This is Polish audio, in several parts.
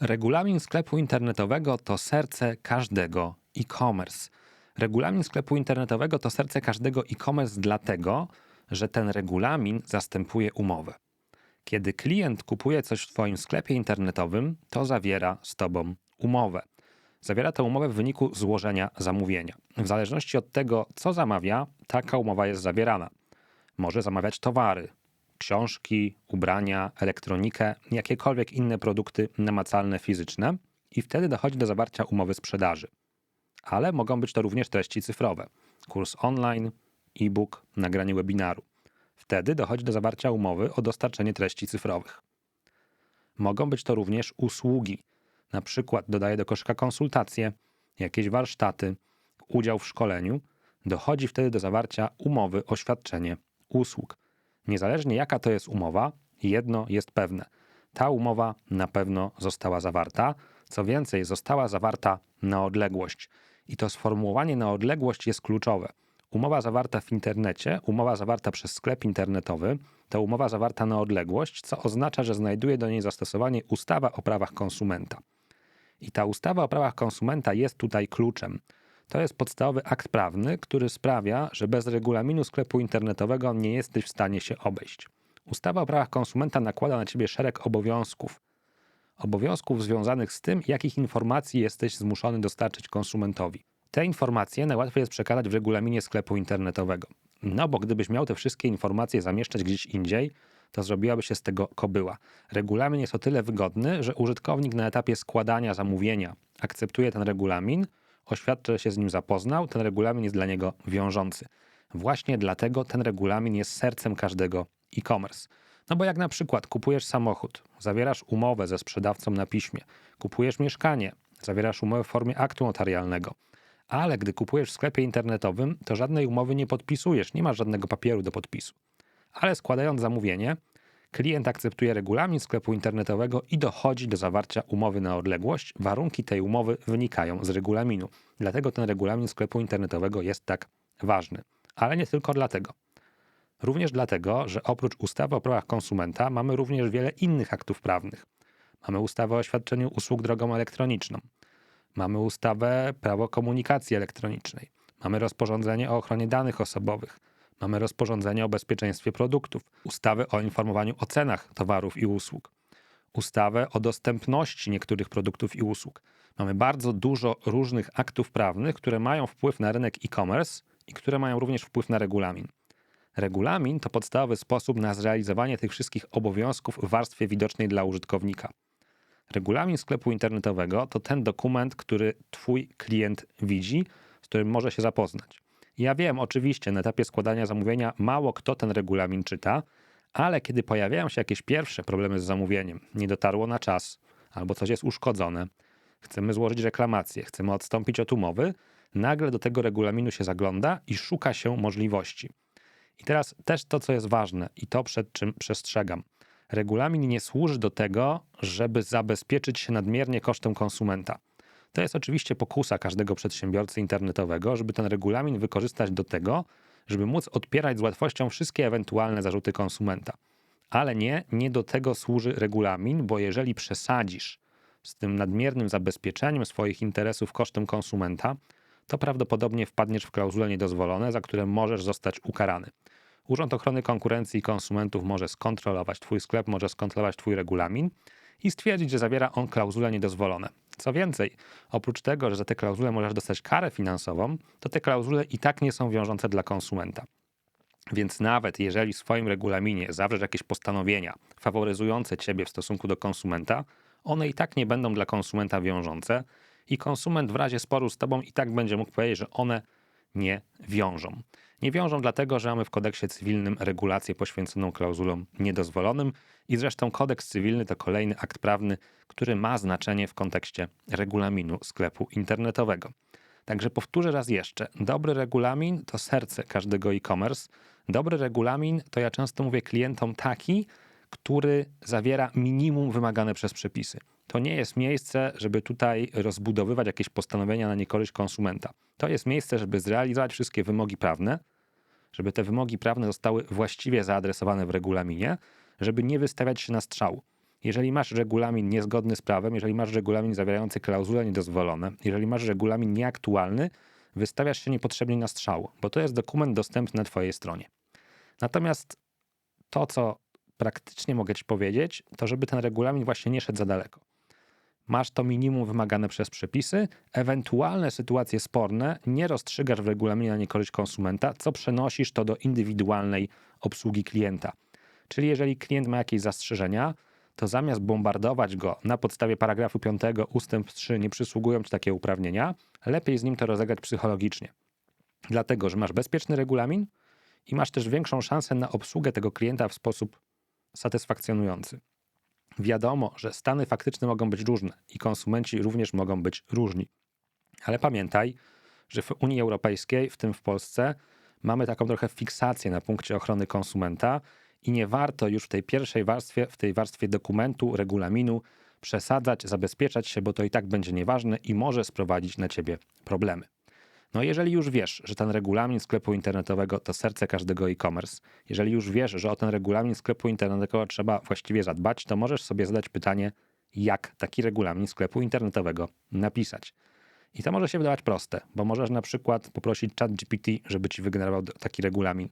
Regulamin sklepu internetowego to serce każdego e-commerce. Regulamin sklepu internetowego to serce każdego e-commerce dlatego, że ten regulamin zastępuje umowę. Kiedy klient kupuje coś w Twoim sklepie internetowym, to zawiera z Tobą umowę. Zawiera tę umowę w wyniku złożenia zamówienia. W zależności od tego, co zamawia, taka umowa jest zawierana. Może zamawiać towary, książki, ubrania, elektronikę, jakiekolwiek inne produkty namacalne, fizyczne i wtedy dochodzi do zawarcia umowy sprzedaży. Ale mogą być to również treści cyfrowe, kurs online, e-book, nagranie webinaru. Wtedy dochodzi do zawarcia umowy o dostarczenie treści cyfrowych. Mogą być to również usługi, na przykład dodaję do koszyka konsultacje, jakieś warsztaty, udział w szkoleniu. Dochodzi wtedy do zawarcia umowy o świadczenie usług. Niezależnie jaka to jest umowa, jedno jest pewne. Ta umowa na pewno została zawarta. Co więcej, została zawarta na odległość. I to sformułowanie na odległość jest kluczowe. Umowa zawarta w internecie, umowa zawarta przez sklep internetowy, to umowa zawarta na odległość, co oznacza, że znajduje do niej zastosowanie ustawa o prawach konsumenta. I ta ustawa o prawach konsumenta jest tutaj kluczem. To jest podstawowy akt prawny, który sprawia, że bez regulaminu sklepu internetowego nie jesteś w stanie się obejść. Ustawa o prawach konsumenta nakłada na ciebie szereg obowiązków. Obowiązków związanych z tym, jakich informacji jesteś zmuszony dostarczyć konsumentowi. Te informacje najłatwiej jest przekazać w regulaminie sklepu internetowego. No bo gdybyś miał te wszystkie informacje zamieszczać gdzieś indziej, to zrobiłaby się z tego kobyła. Regulamin jest o tyle wygodny, że użytkownik na etapie składania zamówienia akceptuje ten regulamin, oświadcza, że się z nim zapoznał, ten regulamin jest dla niego wiążący. Właśnie dlatego ten regulamin jest sercem każdego e-commerce. No bo jak na przykład kupujesz samochód, zawierasz umowę ze sprzedawcą na piśmie, kupujesz mieszkanie, zawierasz umowę w formie aktu notarialnego, ale gdy kupujesz w sklepie internetowym, to żadnej umowy nie podpisujesz, nie masz żadnego papieru do podpisu. Ale składając zamówienie, klient akceptuje regulamin sklepu internetowego i dochodzi do zawarcia umowy na odległość. Warunki tej umowy wynikają z regulaminu. Dlatego ten regulamin sklepu internetowego jest tak ważny. Ale nie tylko dlatego. Również dlatego, że oprócz ustawy o prawach konsumenta mamy również wiele innych aktów prawnych. Mamy ustawę o świadczeniu usług drogą elektroniczną. Mamy ustawę prawo komunikacji elektronicznej. Mamy rozporządzenie o ochronie danych osobowych. Mamy rozporządzenie o bezpieczeństwie produktów, ustawę o informowaniu o cenach towarów i usług, ustawę o dostępności niektórych produktów i usług. Mamy bardzo dużo różnych aktów prawnych, które mają wpływ na rynek e-commerce i które mają również wpływ na regulamin. Regulamin to podstawowy sposób na zrealizowanie tych wszystkich obowiązków w warstwie widocznej dla użytkownika. Regulamin sklepu internetowego to ten dokument, który Twój klient widzi, z którym może się zapoznać. Ja wiem, oczywiście, na etapie składania zamówienia mało kto ten regulamin czyta, ale kiedy pojawiają się jakieś pierwsze problemy z zamówieniem, nie dotarło na czas, albo coś jest uszkodzone, chcemy złożyć reklamację, chcemy odstąpić od umowy, nagle do tego regulaminu się zagląda i szuka się możliwości. I teraz też to, co jest ważne i to, przed czym przestrzegam. Regulamin nie służy do tego, żeby zabezpieczyć się nadmiernie kosztem konsumenta. To jest oczywiście pokusa każdego przedsiębiorcy internetowego, żeby ten regulamin wykorzystać do tego, żeby móc odpierać z łatwością wszystkie ewentualne zarzuty konsumenta. Ale nie, nie do tego służy regulamin, bo jeżeli przesadzisz z tym nadmiernym zabezpieczeniem swoich interesów kosztem konsumenta, to prawdopodobnie wpadniesz w klauzule niedozwolone, za które możesz zostać ukarany. Urząd Ochrony Konkurencji i Konsumentów może skontrolować Twój sklep, może skontrolować Twój regulamin i stwierdzić, że zawiera on klauzule niedozwolone. Co więcej, oprócz tego, że za te klauzule możesz dostać karę finansową, to te klauzule i tak nie są wiążące dla konsumenta. Więc nawet jeżeli w swoim regulaminie zawrzesz jakieś postanowienia faworyzujące ciebie w stosunku do konsumenta, one i tak nie będą dla konsumenta wiążące i konsument w razie sporu z tobą i tak będzie mógł powiedzieć, że one nie wiążą. Nie wiążą dlatego, że mamy w kodeksie cywilnym regulację poświęconą klauzulom niedozwolonym i zresztą kodeks cywilny to kolejny akt prawny, który ma znaczenie w kontekście regulaminu sklepu internetowego. Także powtórzę raz jeszcze. Dobry regulamin to serce każdego e-commerce. Dobry regulamin to ja często mówię klientom taki, który zawiera minimum wymagane przez przepisy. To nie jest miejsce, żeby tutaj rozbudowywać jakieś postanowienia na niekorzyść konsumenta. To jest miejsce, żeby zrealizować wszystkie wymogi prawne, żeby te wymogi prawne zostały właściwie zaadresowane w regulaminie, żeby nie wystawiać się na strzał. Jeżeli masz regulamin niezgodny z prawem, jeżeli masz regulamin zawierający klauzule niedozwolone, jeżeli masz regulamin nieaktualny, wystawiasz się niepotrzebnie na strzał, bo to jest dokument dostępny na Twojej stronie. Natomiast to, co praktycznie mogę Ci powiedzieć, to żeby ten regulamin właśnie nie szedł za daleko. Masz to minimum wymagane przez przepisy, ewentualne sytuacje sporne nie rozstrzygasz w regulaminie na niekorzyść konsumenta, co przenosisz to do indywidualnej obsługi klienta. Czyli jeżeli klient ma jakieś zastrzeżenia, to zamiast bombardować go na podstawie paragrafu 5 ustęp 3 nie przysługują ci takie uprawnienia, lepiej z nim to rozegrać psychologicznie. Dlatego, że masz bezpieczny regulamin i masz też większą szansę na obsługę tego klienta w sposób satysfakcjonujący. Wiadomo, że stany faktyczne mogą być różne i konsumenci również mogą być różni. Ale pamiętaj, że w Unii Europejskiej, w tym w Polsce, mamy taką trochę fiksację na punkcie ochrony konsumenta i nie warto już w tej pierwszej warstwie, w tej warstwie dokumentu, regulaminu przesadzać, zabezpieczać się, bo to i tak będzie nieważne i może sprowadzić na ciebie problemy. No jeżeli już wiesz, że ten regulamin sklepu internetowego to serce każdego e-commerce, jeżeli już wiesz, że o ten regulamin sklepu internetowego trzeba właściwie zadbać, to możesz sobie zadać pytanie, jak taki regulamin sklepu internetowego napisać. I to może się wydawać proste, bo możesz na przykład poprosić ChatGPT, żeby ci wygenerował taki regulamin.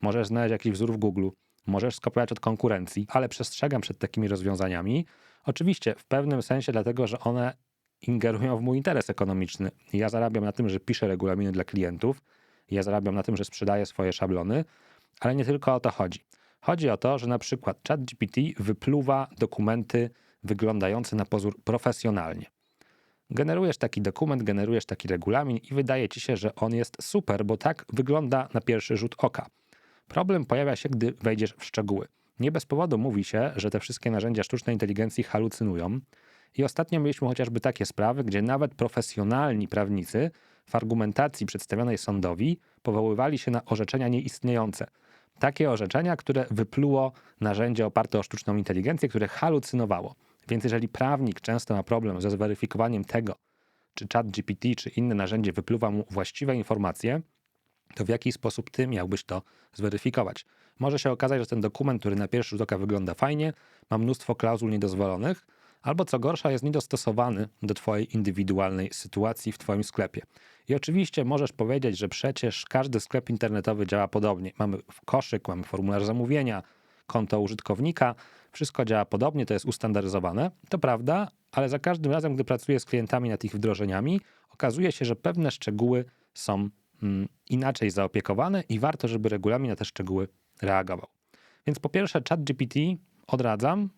Możesz znaleźć jakiś wzór w Google, możesz skopiować od konkurencji, ale przestrzegam przed takimi rozwiązaniami. Oczywiście w pewnym sensie dlatego, że one ingerują w mój interes ekonomiczny. Ja zarabiam na tym, że piszę regulaminy dla klientów, ja zarabiam na tym, że sprzedaję swoje szablony, ale nie tylko o to chodzi. Chodzi o to, że na przykład ChatGPT wypluwa dokumenty wyglądające na pozór profesjonalnie. Generujesz taki dokument, generujesz taki regulamin i wydaje ci się, że on jest super, bo tak wygląda na pierwszy rzut oka. Problem pojawia się, gdy wejdziesz w szczegóły. Nie bez powodu mówi się, że te wszystkie narzędzia sztucznej inteligencji halucynują. I ostatnio mieliśmy chociażby takie sprawy, gdzie nawet profesjonalni prawnicy w argumentacji przedstawionej sądowi powoływali się na orzeczenia nieistniejące. Takie orzeczenia, które wypluło narzędzie oparte o sztuczną inteligencję, które halucynowało. Więc jeżeli prawnik często ma problem ze zweryfikowaniem tego, czy chat GPT, czy inne narzędzie wypluwa mu właściwe informacje, to w jaki sposób ty miałbyś to zweryfikować? Może się okazać, że ten dokument, który na pierwszy rzut oka wygląda fajnie, ma mnóstwo klauzul niedozwolonych, albo co gorsza, jest niedostosowany do Twojej indywidualnej sytuacji w Twoim sklepie. I oczywiście możesz powiedzieć, że przecież każdy sklep internetowy działa podobnie. Mamy koszyk, mamy formularz zamówienia, konto użytkownika, wszystko działa podobnie, to jest ustandaryzowane. To prawda, ale za każdym razem, gdy pracuję z klientami nad ich wdrożeniami, okazuje się, że pewne szczegóły są mm, inaczej zaopiekowane i warto, żeby regulamin na te szczegóły reagował. Więc po pierwsze, ChatGPT odradzam,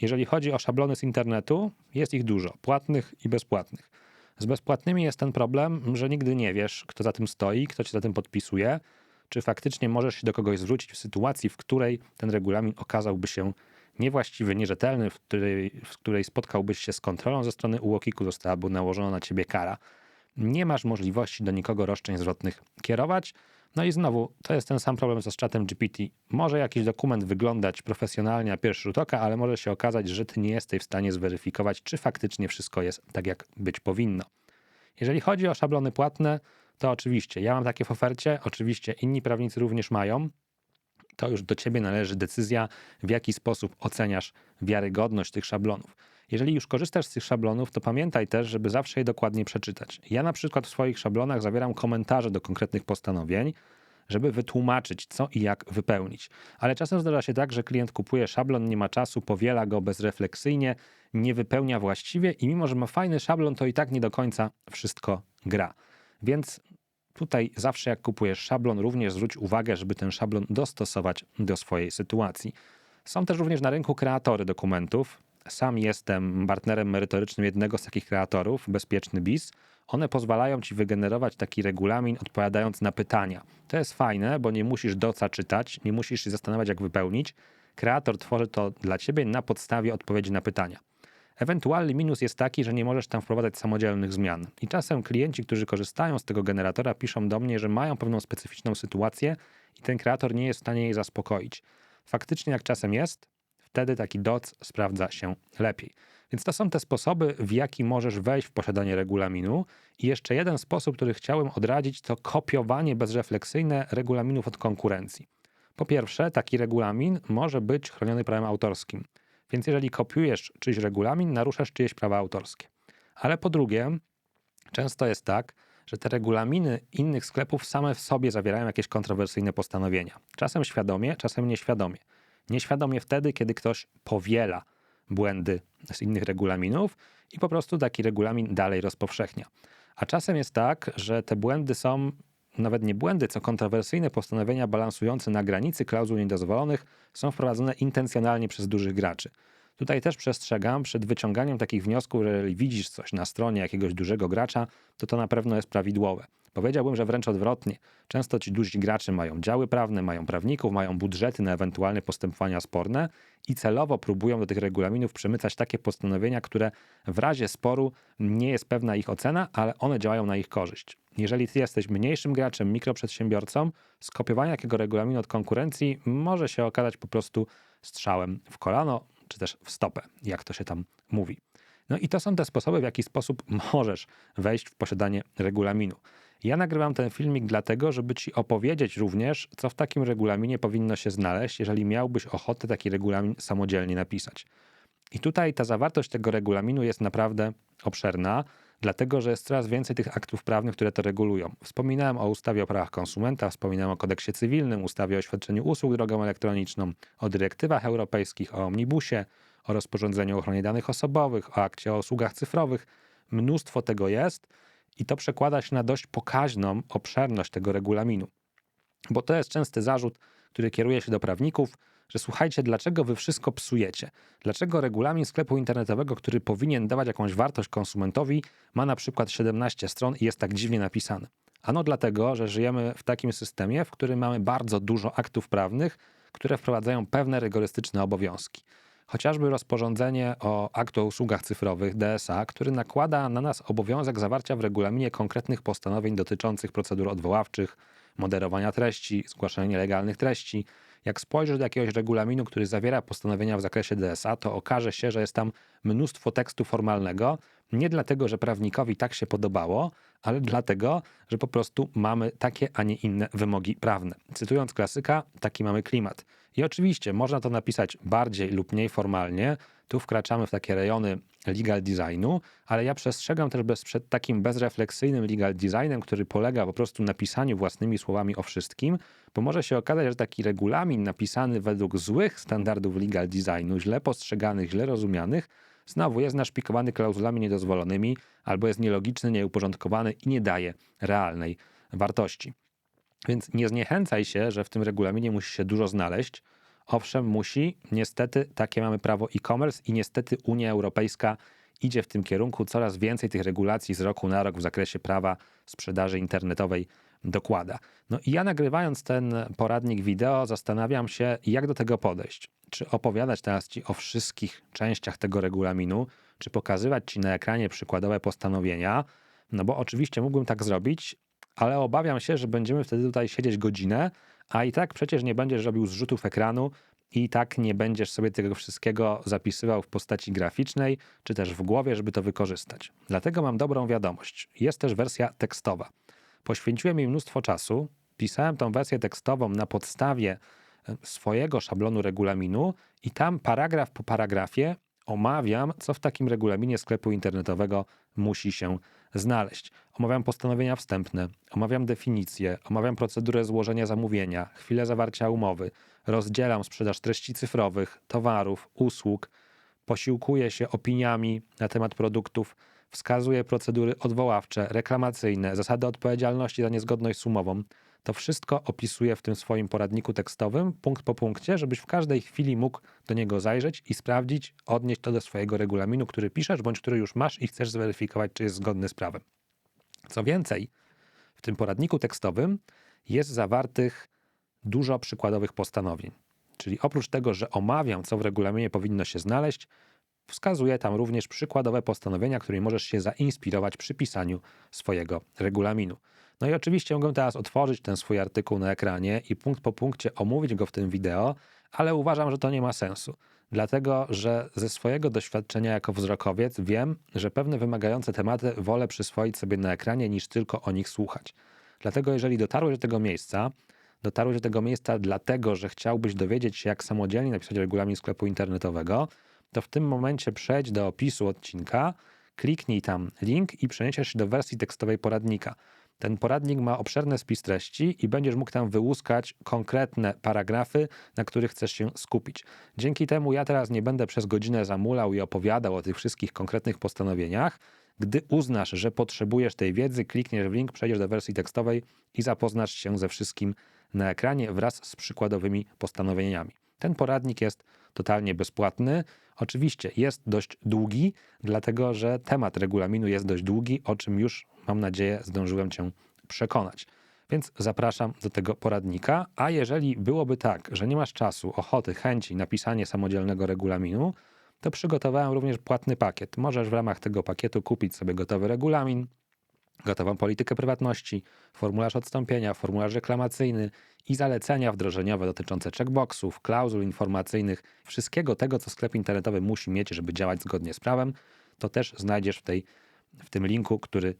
jeżeli chodzi o szablony z internetu, jest ich dużo, płatnych i bezpłatnych. Z bezpłatnymi jest ten problem, że nigdy nie wiesz, kto za tym stoi, kto ci za tym podpisuje, czy faktycznie możesz się do kogoś zwrócić w sytuacji, w której ten regulamin okazałby się niewłaściwy, nierzetelny, w której, w której spotkałbyś się z kontrolą ze strony UOKiK-u, zostałaby nałożona na ciebie kara. Nie masz możliwości do nikogo roszczeń zwrotnych kierować, no i znowu, to jest ten sam problem co z czatem GPT. Może jakiś dokument wyglądać profesjonalnie na pierwszy rzut oka, ale może się okazać, że ty nie jesteś w stanie zweryfikować, czy faktycznie wszystko jest tak, jak być powinno. Jeżeli chodzi o szablony płatne, to oczywiście ja mam takie w ofercie, oczywiście inni prawnicy również mają. To już do ciebie należy decyzja, w jaki sposób oceniasz wiarygodność tych szablonów. Jeżeli już korzystasz z tych szablonów, to pamiętaj też, żeby zawsze je dokładnie przeczytać. Ja na przykład w swoich szablonach zawieram komentarze do konkretnych postanowień, żeby wytłumaczyć, co i jak wypełnić. Ale czasem zdarza się tak, że klient kupuje szablon, nie ma czasu, powiela go bezrefleksyjnie, nie wypełnia właściwie i mimo, że ma fajny szablon, to i tak nie do końca wszystko gra. Więc tutaj zawsze jak kupujesz szablon, również zwróć uwagę, żeby ten szablon dostosować do swojej sytuacji. Są też również na rynku kreatory dokumentów. Sam jestem partnerem merytorycznym jednego z takich kreatorów, Bezpieczny Biz. One pozwalają ci wygenerować taki regulamin odpowiadając na pytania. To jest fajne, bo nie musisz doca czytać, nie musisz się zastanawiać, jak wypełnić. Kreator tworzy to dla ciebie na podstawie odpowiedzi na pytania. Ewentualny minus jest taki, że nie możesz tam wprowadzać samodzielnych zmian. I czasem klienci, którzy korzystają z tego generatora, piszą do mnie, że mają pewną specyficzną sytuację i ten kreator nie jest w stanie jej zaspokoić. Faktycznie, jak czasem jest, wtedy taki doc sprawdza się lepiej. Więc to są te sposoby, w jaki możesz wejść w posiadanie regulaminu. I jeszcze jeden sposób, który chciałem odradzić, to kopiowanie bezrefleksyjne regulaminów od konkurencji. Po pierwsze, taki regulamin może być chroniony prawem autorskim. Więc jeżeli kopiujesz czyjś regulamin, naruszasz czyjeś prawa autorskie. Ale po drugie, często jest tak, że te regulaminy innych sklepów same w sobie zawierają jakieś kontrowersyjne postanowienia. Czasem świadomie, czasem nieświadomie. Nieświadomie wtedy, kiedy ktoś powiela błędy z innych regulaminów i po prostu taki regulamin dalej rozpowszechnia. A czasem jest tak, że te błędy są nawet nie błędy, co kontrowersyjne postanowienia balansujące na granicy klauzul niedozwolonych są wprowadzone intencjonalnie przez dużych graczy. Tutaj też przestrzegam przed wyciąganiem takich wniosków, że jeżeli widzisz coś na stronie jakiegoś dużego gracza, to to na pewno jest prawidłowe. Powiedziałbym, że wręcz odwrotnie. Często ci duzi gracze mają działy prawne, mają prawników, mają budżety na ewentualne postępowania sporne i celowo próbują do tych regulaminów przemycać takie postanowienia, które w razie sporu nie jest pewna ich ocena, ale one działają na ich korzyść. Jeżeli ty jesteś mniejszym graczem, mikroprzedsiębiorcą, skopiowanie jakiego regulaminu od konkurencji może się okazać po prostu strzałem w kolano, czy też w stopę, jak to się tam mówi. No i to są te sposoby, w jaki sposób możesz wejść w posiadanie regulaminu. Ja nagrywam ten filmik dlatego, żeby ci opowiedzieć również, co w takim regulaminie powinno się znaleźć, jeżeli miałbyś ochotę taki regulamin samodzielnie napisać. I tutaj ta zawartość tego regulaminu jest naprawdę obszerna, dlatego że jest coraz więcej tych aktów prawnych, które to regulują. Wspominałem o ustawie o prawach konsumenta, wspominałem o kodeksie cywilnym, ustawie o świadczeniu usług drogą elektroniczną, o dyrektywach europejskich, o omnibusie, o rozporządzeniu o ochronie danych osobowych, o akcie o usługach cyfrowych. Mnóstwo tego jest i to przekłada się na dość pokaźną obszerność tego regulaminu. Bo to jest częsty zarzut, który kieruje się do prawników, że słuchajcie, dlaczego wy wszystko psujecie? Dlaczego regulamin sklepu internetowego, który powinien dawać jakąś wartość konsumentowi, ma na przykład 17 stron i jest tak dziwnie napisany? Ano dlatego, że żyjemy w takim systemie, w którym mamy bardzo dużo aktów prawnych, które wprowadzają pewne rygorystyczne obowiązki. Chociażby rozporządzenie o aktu o usługach cyfrowych DSA, który nakłada na nas obowiązek zawarcia w regulaminie konkretnych postanowień dotyczących procedur odwoławczych, moderowania treści, zgłaszania nielegalnych treści, jak spojrzysz do jakiegoś regulaminu, który zawiera postanowienia w zakresie DSA, to okaże się, że jest tam mnóstwo tekstu formalnego, nie dlatego, że prawnikowi tak się podobało, ale dlatego, że po prostu mamy takie, a nie inne wymogi prawne. Cytując klasyka, taki mamy klimat. I oczywiście można to napisać bardziej lub mniej formalnie. Tu wkraczamy w takie rejony legal designu, ale ja przestrzegam też bez, przed takim bezrefleksyjnym legal designem, który polega po prostu na pisaniu własnymi słowami o wszystkim, bo może się okazać, że taki regulamin napisany według złych standardów legal designu, źle postrzeganych, źle rozumianych, znowu jest naszpikowany klauzulami niedozwolonymi, albo jest nielogiczny, nieuporządkowany i nie daje realnej wartości. Więc nie zniechęcaj się, że w tym regulaminie musi się dużo znaleźć. Owszem, musi. Niestety takie mamy prawo e-commerce i niestety Unia Europejska idzie w tym kierunku. Coraz więcej tych regulacji z roku na rok w zakresie prawa sprzedaży internetowej dokłada. No i ja nagrywając ten poradnik wideo zastanawiam się, jak do tego podejść. Czy opowiadać teraz Ci o wszystkich częściach tego regulaminu, czy pokazywać Ci na ekranie przykładowe postanowienia, no bo oczywiście mógłbym tak zrobić, ale obawiam się, że będziemy wtedy tutaj siedzieć godzinę, a i tak przecież nie będziesz robił zrzutów ekranu i tak nie będziesz sobie tego wszystkiego zapisywał w postaci graficznej, czy też w głowie, żeby to wykorzystać. Dlatego mam dobrą wiadomość. Jest też wersja tekstowa. Poświęciłem jej mnóstwo czasu, pisałem tą wersję tekstową na podstawie e, swojego szablonu regulaminu i tam paragraf po paragrafie omawiam, co w takim regulaminie sklepu internetowego musi się znaleźć. Omawiam postanowienia wstępne, omawiam definicje, omawiam procedurę złożenia zamówienia, chwilę zawarcia umowy, rozdzielam sprzedaż treści cyfrowych, towarów, usług, posiłkuję się opiniami na temat produktów, wskazuję procedury odwoławcze, reklamacyjne, zasady odpowiedzialności za niezgodność z umową. To wszystko opisuję w tym swoim poradniku tekstowym, punkt po punkcie, żebyś w każdej chwili mógł do niego zajrzeć i sprawdzić, odnieść to do swojego regulaminu, który piszesz, bądź który już masz i chcesz zweryfikować, czy jest zgodny z prawem. Co więcej, w tym poradniku tekstowym jest zawartych dużo przykładowych postanowień. Czyli oprócz tego, że omawiam, co w regulaminie powinno się znaleźć, wskazuję tam również przykładowe postanowienia, którymi możesz się zainspirować przy pisaniu swojego regulaminu. No i oczywiście mogę teraz otworzyć ten swój artykuł na ekranie i punkt po punkcie omówić go w tym wideo, ale uważam, że to nie ma sensu. Dlatego, że ze swojego doświadczenia jako wzrokowiec wiem, że pewne wymagające tematy wolę przyswoić sobie na ekranie niż tylko o nich słuchać. Dlatego, jeżeli dotarłeś do tego miejsca, dotarłeś do tego miejsca dlatego, że chciałbyś dowiedzieć się, jak samodzielnie napisać regulamin sklepu internetowego, to w tym momencie przejdź do opisu odcinka, kliknij tam link i przeniesiesz się do wersji tekstowej poradnika. Ten poradnik ma obszerny spis treści i będziesz mógł tam wyłuskać konkretne paragrafy, na których chcesz się skupić. Dzięki temu ja teraz nie będę przez godzinę zamulał i opowiadał o tych wszystkich konkretnych postanowieniach. Gdy uznasz, że potrzebujesz tej wiedzy, klikniesz w link, przejdziesz do wersji tekstowej i zapoznasz się ze wszystkim na ekranie wraz z przykładowymi postanowieniami. Ten poradnik jest totalnie bezpłatny. Oczywiście jest dość długi, dlatego że temat regulaminu jest dość długi, o czym już mam nadzieję zdążyłem Cię przekonać. Więc zapraszam do tego poradnika. A jeżeli byłoby tak, że nie masz czasu, ochoty, chęci napisania samodzielnego regulaminu, to przygotowałem również płatny pakiet. Możesz w ramach tego pakietu kupić sobie gotowy regulamin, gotową politykę prywatności, formularz odstąpienia, formularz reklamacyjny i zalecenia wdrożeniowe dotyczące checkboxów, klauzul informacyjnych, wszystkiego tego, co sklep internetowy musi mieć, żeby działać zgodnie z prawem, to też znajdziesz w, tej, w tym linku, który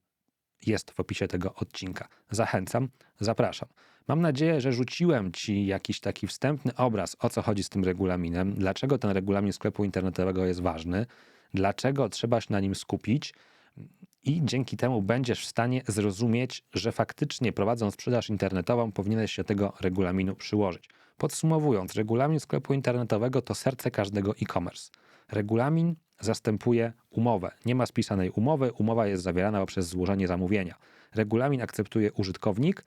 jest w opisie tego odcinka. Zachęcam, zapraszam. Mam nadzieję, że rzuciłem Ci jakiś taki wstępny obraz, o co chodzi z tym regulaminem, dlaczego ten regulamin sklepu internetowego jest ważny, dlaczego trzeba się na nim skupić i dzięki temu będziesz w stanie zrozumieć, że faktycznie prowadząc sprzedaż internetową powinieneś się tego regulaminu przyłożyć. Podsumowując, regulamin sklepu internetowego to serce każdego e-commerce. Regulamin zastępuje umowę. Nie ma spisanej umowy, umowa jest zawierana poprzez złożenie zamówienia. Regulamin akceptuje użytkownik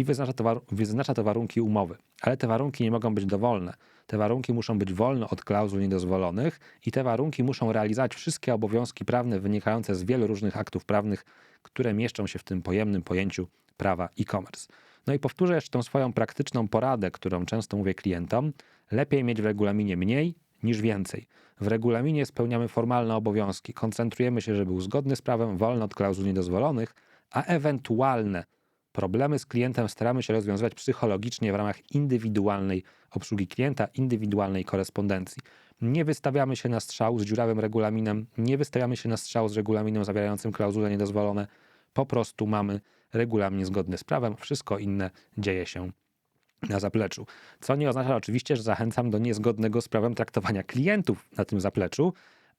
i wyznacza to, wyznacza to warunki umowy, ale te warunki nie mogą być dowolne. Te warunki muszą być wolne od klauzul niedozwolonych i te warunki muszą realizować wszystkie obowiązki prawne wynikające z wielu różnych aktów prawnych, które mieszczą się w tym pojemnym pojęciu prawa e-commerce. No i powtórzę jeszcze tą swoją praktyczną poradę, którą często mówię klientom. Lepiej mieć w regulaminie mniej niż więcej. W regulaminie spełniamy formalne obowiązki, koncentrujemy się, żeby był zgodny z prawem, wolny od klauzul niedozwolonych, a ewentualne problemy z klientem staramy się rozwiązywać psychologicznie w ramach indywidualnej obsługi klienta, indywidualnej korespondencji. Nie wystawiamy się na strzał z dziurawym regulaminem, nie wystawiamy się na strzał z regulaminem zawierającym klauzule niedozwolone. Po prostu mamy regulamin zgodny z prawem, wszystko inne dzieje się na zapleczu. Co nie oznacza oczywiście, że zachęcam do niezgodnego z prawem traktowania klientów na tym zapleczu,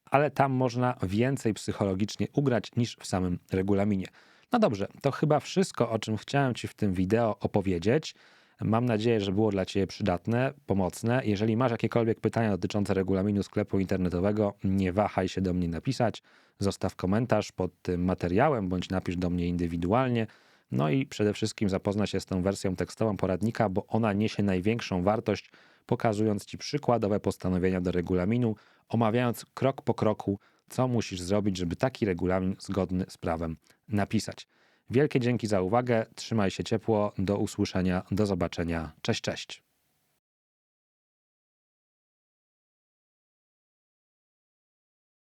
ale tam można więcej psychologicznie ugrać niż w samym regulaminie. No dobrze, to chyba wszystko, o czym chciałem Ci w tym wideo opowiedzieć. Mam nadzieję, że było dla Ciebie przydatne, pomocne. Jeżeli masz jakiekolwiek pytania dotyczące regulaminu sklepu internetowego, nie wahaj się do mnie napisać. Zostaw komentarz pod tym materiałem bądź napisz do mnie indywidualnie. No i przede wszystkim zapoznaj się z tą wersją tekstową poradnika, bo ona niesie największą wartość, pokazując Ci przykładowe postanowienia do regulaminu, omawiając krok po kroku, co musisz zrobić, żeby taki regulamin zgodny z prawem napisać. Wielkie dzięki za uwagę, trzymaj się ciepło, do usłyszenia, do zobaczenia, cześć, cześć.